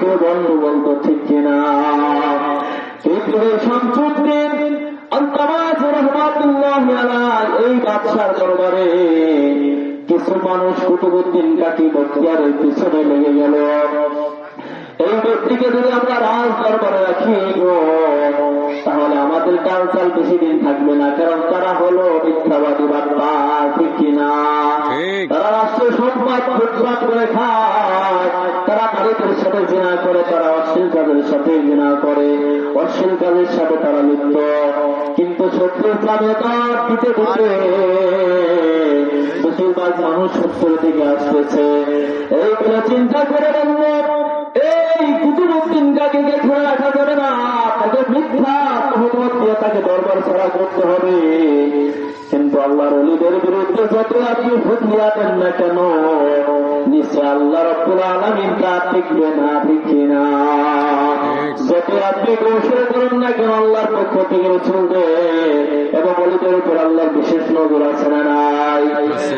কেউ বন্ধ বলতো ঠিক কিনা? কিন্তু এই বাদশার দরবারে কিছু মানুষ কুতুবুদ্দিন কাকি বক্তিয়ারের পিছনে লেগে গেল। এই ব্যক্তিকে যদি আমরা রাজ দরবারে রাখি তাহলে আমাদের কাল চাল বেশি দিন থাকবে না কারণ তারা হলো মিথ্যাবাদী বার্তা ঠিক কিনা। তারা রাষ্ট্রীয় সম্পদ ফুটপাত করে খায়। করে তারা অশ্লীল কাজের সাথে জিনা করে, অশ্লীল কাজের সাথে তারা লিপ্ত। কিন্তু সত্য ইসলামে তার দিতে দিতে বেশিরভাগ মানুষ সত্যের দিকে আসতেছে। এইগুলো চিন্তা করে বলল, এই কুতুবুদ্দিন কাকে ধরে রাখা যাবে না, তাকে মিথ্যা তহমত দিয়ে তাকে দরবার ছাড়া করতে হবে। কিন্তু আল্লাহর অলিদের বিরুদ্ধে যত আপনি ফুটিয়া দেন না কেন নিশ্চয় আল্লাহ রব্বুল আলমিন তা টিকবে না ঠিক কিনা যত আপনি কৌশল করেন না কেন, আল্লাহর পক্ষ থেকে চলবে এবং অলিদের উপর আল্লাহর বিশেষ নজর আছে না নাই?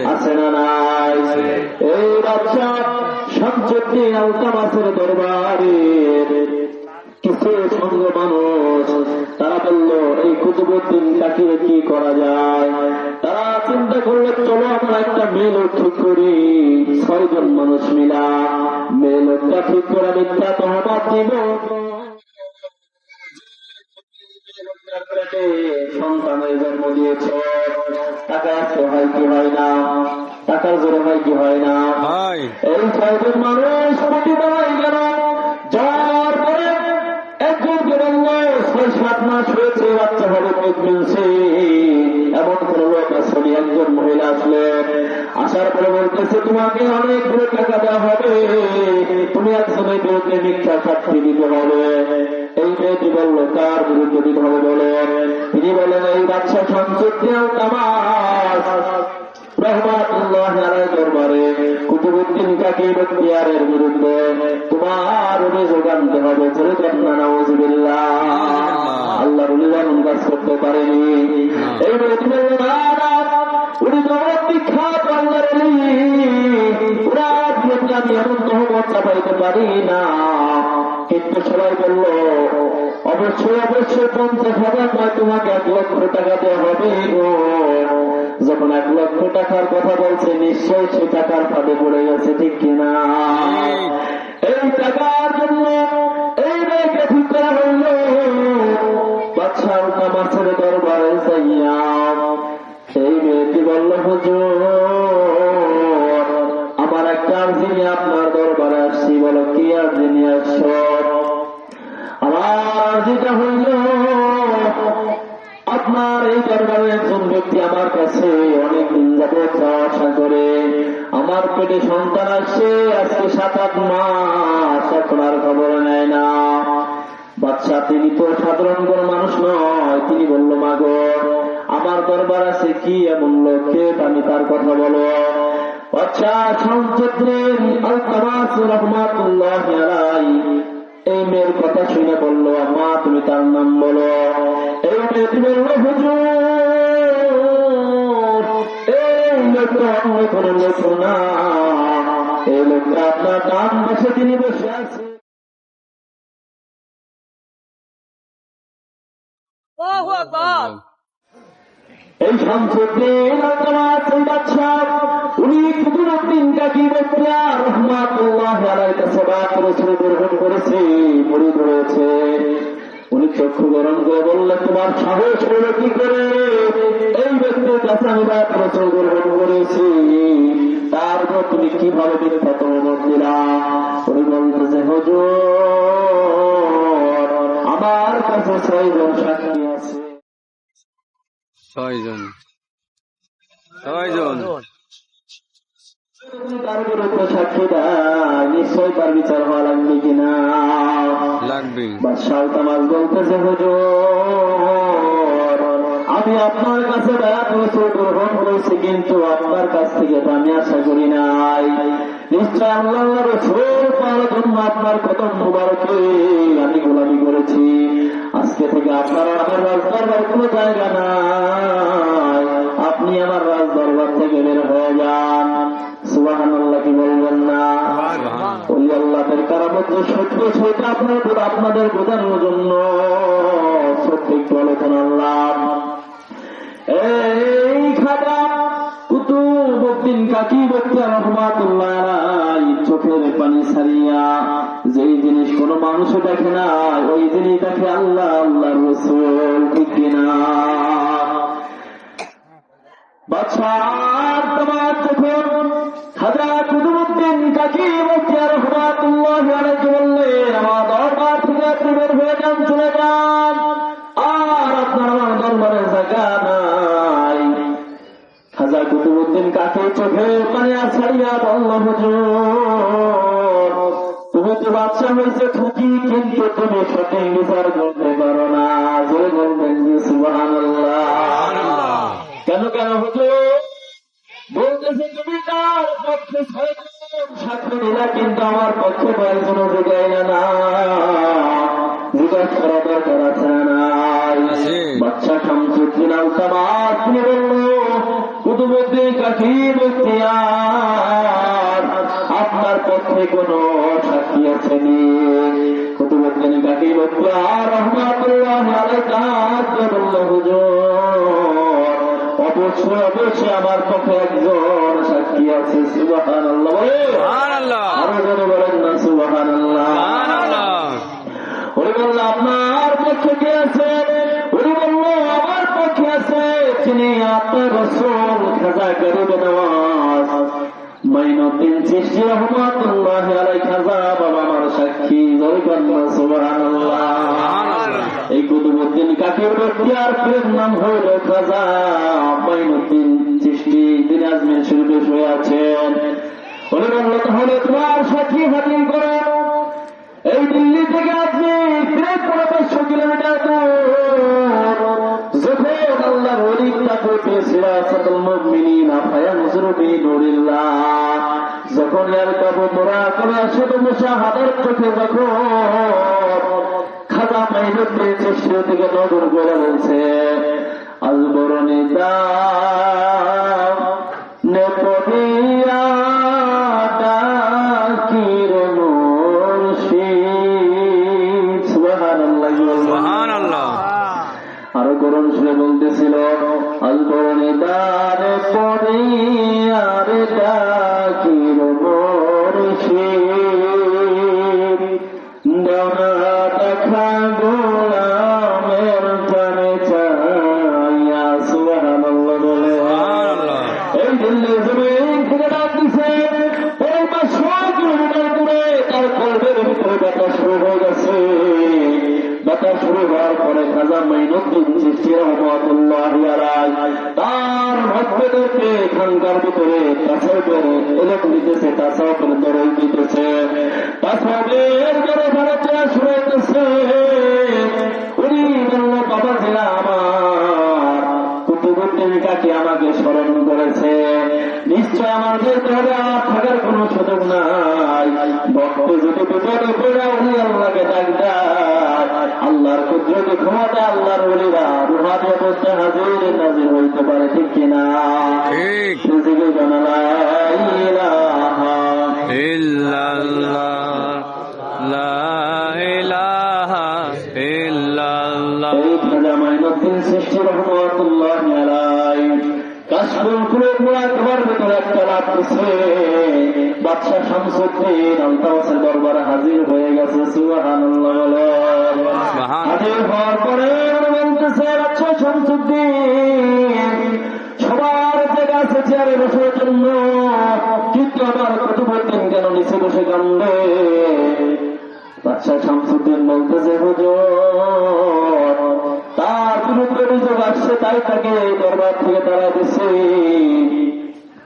আছে না নাই? এই বাচ্চা শামসুদ্দিন আলতামাসের দরবারে কিছু সঙ্গ মানুষ, তারা বলল, এই কুতুবুদ্দিন কাটিয়ে কি করা যায়? চিন্তা করল চলো আমরা একটা মেয়ে লোক ঠিক করি। ছয়জন মানুষ মিলা মেয়ে লোকটা ঠিক করে মিথ্যা তহবাদ দিব। সন্তানের জন্ম দিয়েছ। টাকা হয় কি হয় না? টাকার জোরে হয় কি হয় না? এই ছয়জন মানুষ তোমাকে অনেকগুলো টাকা দেওয়া হবে। তুমি একজনের বিরুদ্ধে মিথ্যা সাক্ষী দিতে হবে। এই মেয়েটি বলল কার বিরুদ্ধে দিতে হবে বলেন তিনি বলেন এই বাচ্চা সংসদ তামাস রহমাতুল্লাহ দরবারে কুতুবুদ্দিন কাকি বক্তিয়ারের বিরুদ্ধে তোমার অভিযোগ আনতে হবে। ছেড়ে দেন না আল্লাহ করতে পারেনি এই মেয়েটি বলল না, উনি জগৎ আল্লাহর ওরা বিরুদ্ধে আমি এমন তহমত চাপাইতে পারি না। কিন্তু সবাই বলল অবশ্যই অবশ্যই পঞ্চাশ হাজার নয় তোমাকে এক লক্ষ টাকা দেওয়া হবে যখন এক লক্ষ টাকার কথা বলছে নিশ্চয়ই সে টাকার ফাঁদে পড়ে গেছে ঠিক কিনা? এই টাকার আমার কাছে অনেক দিন যাবত আসা করে। আমার পেটে সন্তান আসছে, আজকে সাত, আট মাস এখন আর খবর নেয় না। বাচ্চা তিনি তো সাধারণ কোন মানুষ নয়, তিনি বলল মাগো আমার দরবার আছে কি এমন লোককে আমি তার কথা বলো? আচ্ছা এই মেয়ের কথা শুনে বলল, মা, তুমি তার নাম বলো। এই লোকটা অন্য উনি কুতুরুদ্দিন কাকি ব্যক্তিরা রহমাতুল্লাহ আলাইকা করেছে মরিদ রয়েছে উনি চক্ষু গরম করে বললেন তোমার সাহস হলো কি করে? এই ব্যক্তির কাছে আমি বাত রসুল গ্রহণ করেছি। তারপর তুমি কীভাবে মিথ্যা তোমার দিলাম উনি বলতেছে হুজুর আমার কাছে ছয়জন সাক্ষী আছে। ছয়জন। ছয়জন। আমি আপনার কাছে গ্রহণ করেছি, কিন্তু আপনার কাছ থেকে আমি আশা করি নাই। নিশ্চয় আল্লাহ রসুল জন্য আপনার কত মুবারকে আমি গোলামি করেছি। আজকে থেকে আপনার আমার রাজদরবার কোনো জায়গা নাই। আপনি আমার রাজদরবার থেকে বের হয়ে যান। কারামত যে সত্য, সেটা আপনার আপনাদের বোঝানোর জন্য। সত্য একটু আলোচনা আল্লাহ এই খাতা কুতুবুদ্দিন কাকি ব্যক্তি রহমাতুল্লাহ চোখের পানি ছাড়িয়া যেই জিনিস কোন মানুষ দেখে না, ওই জিনিস দেখে আল্লাহ আল্লাহ বাদশাহ তোমার যখন কুতুবুদ্দিন কাকি রহমাতুল্লাহ আলাইহি বললেন আমার দরবার থেকে আপনি বের হয়ে যান চলে যান। আর আপনার আমার দরবারে জায়গা নাই। খাজা কুতুবুদ্দিন কাকে চোখে পানি ছাড়িয়া বলল হুজুর তুমি তো বাচ্চা হয়েছে ঠিকই কিন্তু তুমি সঠিক বিচার করতে পারো না। জোরে বলবেন যে সুবহানাল্লাহ। কেন কেন হুজুর? বলতেছে তুমি তার পক্ষে দিলা কিন্তু আমার পক্ষে কয়েকজনও যোগাই না। জিজ্ঞাসা করা দরকার আছে নাই বাচ্চা শামসুদ্দিন আল তিনি বলল কুতুবুদ্দিন কাকি বক্তিয়ার আপনার পক্ষে কোন সাক্ষী আছেনি কুতুবুদ্দিন কাকি বক্তিয়ার রহমাতুল্লাহ আলাইহি বলল হুজুর অবশ্যই অবশ্যই আমার পক্ষে একজন সাক্ষী সুবাহান আল্লাহ আরও জনে বলেন না সুবাহান আল্লাহ উনি বলল আপনার পক্ষে কে আছে? উনি বলল আমার পক্ষে আছে। তিনি আপনার রসুল খাজা গরিব নওয়াজ। মাইনুদ্দিন চিশতি রহমাতুল্লাহ আলাই খাজা বাবা আমার সাক্ষী। জয় কন্যা সুবহানাল্লাহ। এই কুতুবুদ্দিন কাকের বক্তিয়ার প্রেম নাম হইল খাজা মাইনুদ্দিন তিনি শরীফে শুয়ে আছেন। তাহলে তোমার করো। এই দিল্লি থেকে পনেরো কিলোমিটার দূর। যখন আল্লাহ সকল নজরুবি নুরিল্লাহ, যখন এর কাবু মোরা করে মুশাহাদার চোখে মাইনুর পেয়েছে সে থেকে নজর করে বলছে আলবরণী দা শুরু হয়ে হওয়ার পরে খাজা মাইনুদ্দিন চিস্তি রহমতুল্লাহ আলাই তার ভক্তদেরকে এখানকার ভিতরে তাসাউফের এলেক দিতেছে তাসাউফের দরই দিতেছে। তাসাউফের দরে ভারতে শুনাইতেছে উনি বলল বাবা আমার আমাকে স্মরণ করেছে? নিশ্চয় আমাদের ঘরে আর থাকার কোন সুযোগ নাই। ভক্ত যদি বিপদে পড়ে উনি আল্লাহকে ডাক আল্লাহর কুদরতি ক্ষমতা আল্লাহর বলিরা রুহানি অবস্থায় হাজির নাজির হইতে পারে ঠিক কিনা? রিজিকে জানালা ইলাহা ইল্লাল্লাহ। কাশফুল কুলের মুরাকবার ভিতরে একটা রাত আছে। শামসুদ্দিন আলতাবাসের দরবারে হাজির হয়ে গেছে সুবহানাল্লাহ। হাজির হওয়ার পরে বলতেছে আচ্ছা শামসুদ্দিন সবার জায়গা আছে চেয়ারে বসার জন্য। কিন্তু আমার কোন বসে কান্দে। বাচ্চা শামসুদ্দিন বলতেছে হুজুর তার বিরুদ্ধে আসছে, তাই তাকে দরবার থেকে তারা দিচ্ছে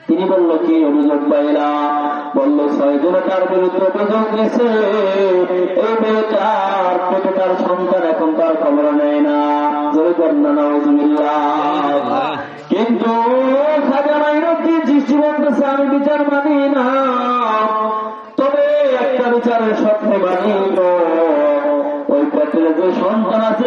তিনি বলল, কি অভিযোগ পাইলা? বলল ছয়জনে তার বিরুদ্ধে অভিযোগ দিছে। এই মেয়েটার পেটে তার সন্তান, এখন তার খবর নেয় না। জয় কন্যা কিন্তু আমি বিচার মানি না। তবে একটা বিচারের সাথে মানি তো। ওই পেটের যে সন্তান আছে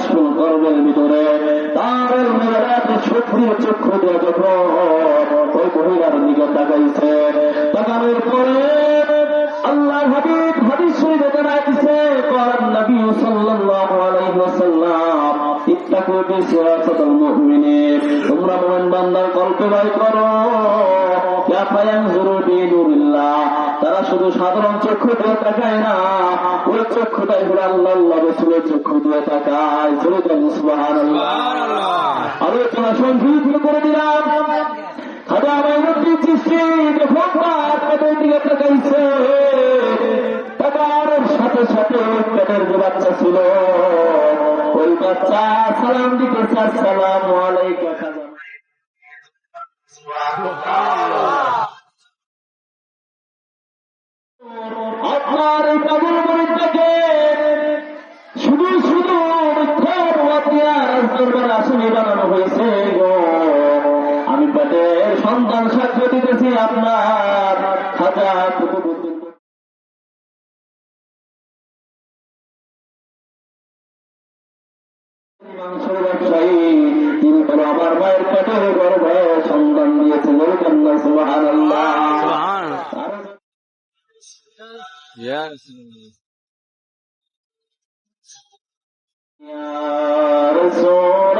আসলো গর্বের ভিতরে। তার শত্রুর চক্ষু দেওয়া যখন ওই মহিলার দিকে তাকাইছে। তাকানোর পরে আল্লাহ হাবিব হাদিস শরীফে জানাইছে, করান নবী সাল্লাল্লাহু তোমরা মুমিন বান্দার কল্পনা করো ইয়া ফায়ানজুরু তারা শুধু সাধারণ চক্ষু দিয়ে তাকায় না ওই চক্ষুটাই হলো আল্লাহ আল্লাহ রসুলের চক্ষু দিয়ে তাকায়। আলোচনা সংক্ষিপ্ত করে দিলাম। যখন দিকে তাকাইছে। তাকার সাথে সাথে ওই পেটের যে বাচ্চা ছিল ওই বাচ্চা সালাম দিতেছে আসসালাম আলাইকুম। খাজা আমার কত বড় বড় সন্তান দিয়েছে বলুন আল্লাহ সুবহান আল্লাহ Yes. Ya Rasul